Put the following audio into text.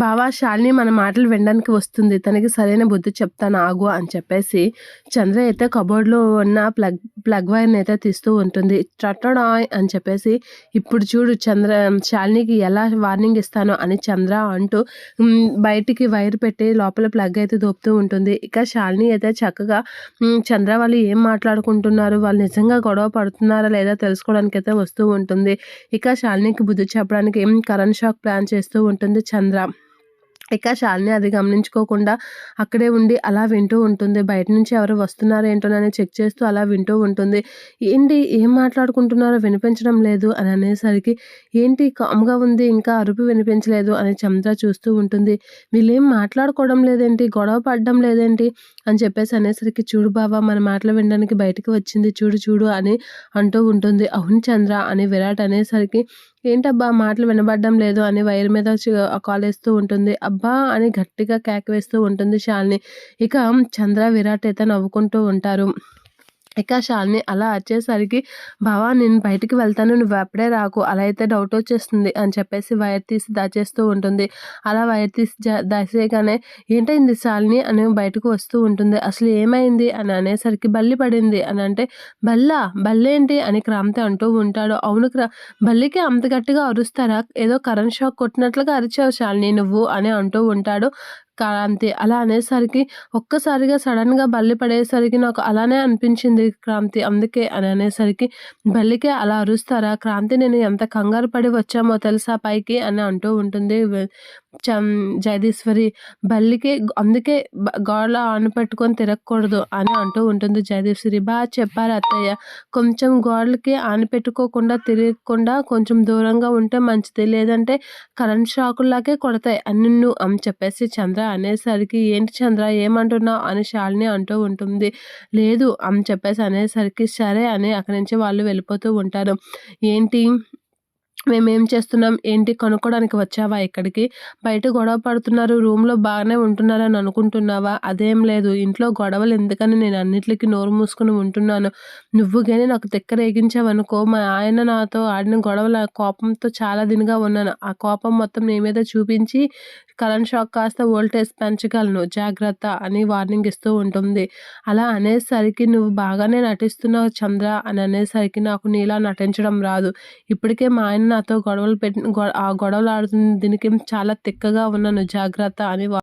బావా శాలిని మన మాటలు వినడానికి వస్తుంది. తనకి సరైన బుద్ధి చెప్తాను ఆగు అని చెప్పేసి చంద్ర అయితే కబోర్డ్లో ఉన్న ప్లగ్ ప్లగ్ వైర్ని అయితే తీస్తూ ఉంటుంది. చట్టడాయ్ అని చెప్పేసి ఇప్పుడు చూడు చంద్ర శాలినికి ఎలా వార్నింగ్ ఇస్తానో అని చంద్ర అంటూ బయటికి వైర్ పెట్టి లోపల ప్లగ్ అయితే దోపుతూ ఉంటుంది. ఇక శాలిని అయితే చక్కగా చంద్ర వాళ్ళు ఏం మాట్లాడుకుంటున్నారు? వాళ్ళు నిజంగా గొడవ పడుతున్నారా లేదా తెలుసుకోవడానికి అయితే వస్తూ ఉంటుంది. ఇక శాలినికి బుద్ధి చెప్పడానికి కరెంట్ షాక్ ప్లాన్ చేస్తూ ఉంటుంది చంద్ర. ఇక శాలిని అది గమనించుకోకుండా అక్కడే ఉండి అలా వింటూ ఉంటుంది. బయట నుంచి ఎవరు వస్తున్నారో ఏంటోనని చెక్ చేస్తూ అలా వింటూ ఉంటుంది. ఏంటి ఏం మాట్లాడుకుంటున్నారో వినిపించడం లేదు అని అనేసరికి ఏంటి కామ్గా ఉంది ఇంకా అరుపు వినిపించలేదు అని చంద్ర చూస్తూ ఉంటుంది. వీళ్ళేం మాట్లాడుకోవడం లేదేంటి? గొడవ పడడం లేదేంటి? అని చెప్పేసి అనేసరికి చూడు బావా మన మాటలు వినడానికి బయటకు వచ్చింది చూడు చూడు అని అంటూ ఉంటుంది. అవును చంద్ర అని విరాట్ అనేసరికి ఏంటబ్బా మాటలు వినబడడం లేదు అని వైర్ మీద కాలేస్తూ ఉంటుంది. అబ్బా అని గట్టిగా కేక వేస్తూ ఉంటుంది శాలిని. ఇక చంద్ర విరాట్ అయితే నవ్వుకుంటూ ఉంటారు. ఇక శాలిని అలా వచ్చేసరికి బావా నేను బయటికి వెళ్తాను నువ్వు అప్పుడే రాకు అలా అయితే డౌట్ వచ్చేస్తుంది అని చెప్పేసి వైర్ తీసి దాచేస్తూ ఉంటుంది. అలా వైర్ తీసి దాచేయగానే ఏంటైంది శాలిని? అని బయటకు వస్తూ ఉంటుంది. అసలు ఏమైంది? అని అనేసరికి బల్లి పడింది అని అంటే బల్లా? బల్లేంటి? అని క్రాంతి అంటూ ఉంటాడు. అవును క్రా బల్లికి అంత గట్టిగా అరుస్తారా? ఏదో కరెంట్ షాక్ కొట్టినట్లుగా అరిచావు శాలిని నువ్వు అని అంటూ ఉంటాడు. క్రాంతి అలా అనేసరికి ఒక్కసారిగా సడన్గా బల్లి పడేసరికి నాకు అలానే అనిపించింది క్రాంతి. అందుకే అని అనేసరికి బల్లికే అలా అరుస్తారా? క్రాంతి నేను ఎంత కంగారు పడి వచ్చామో తెలుసా పైకి? అని అంటూ ఉంటుంది చం జగదీశ్వరి బల్లికి అందుకే గోడలో ఆను పెట్టుకొని తిరగకూడదు అని అంటూ ఉంటుంది జయదీశ్వరి. బాగా చెప్పారు అత్తయ్య. కొంచెం గోడలకి ఆన్ పెట్టుకోకుండా తిరగకుండా కొంచెం దూరంగా ఉంటే మంచిది. లేదంటే కరెంట్ షాకుల్లాగే కొడతాయి. అన్నిన్ను అని చెప్పేసి చంద్ర అనేసరికి ఏంటి చంద్ర ఏమంటున్నావు? అని శాలిని అంటూ ఉంటుంది. లేదు అని చెప్పేసి అనేసరికి సరే అని అక్కడి నుంచి వాళ్ళు వెళ్ళిపోతూ ఉంటారు. ఏంటి? మేమేం చేస్తున్నాం? ఏంటి? కనుక్కోవడానికి వచ్చావా ఇక్కడికి? బయట గొడవ పడుతున్నారు. రూమ్లో బాగానే ఉంటున్నారని అనుకుంటున్నావా? అదేం లేదు. ఇంట్లో గొడవలు ఎందుకని నేను అన్నిటికీ నోరు మూసుకుని ఉంటున్నాను. నువ్వు కానీ నాకు తిక్కరేగించావనుకో మా ఆయన నాతో ఆడిన గొడవల కోపంతో చాలా దినగా ఉన్నాను. ఆ కోపం మొత్తం నీ మీద చూపించి కరెంట్ షాక్ కాస్త వోల్టేజ్ పెంచగలను. జాగ్రత్త అని వార్నింగ్ ఇస్తూ ఉంటుంది. అలా అనేసరికి నువ్వు బాగానే నటిస్తున్నావు చంద్ర అని అనేసరికి నాకు నీలా నటించడం రాదు. ఇప్పటికే మా ఆయన నాతో గొడవలు పెట్టి ఆ గొడవలు ఆడుతుంది దీనికి చాలా తిక్కగా ఉన్నాను జాగ్రత్త అని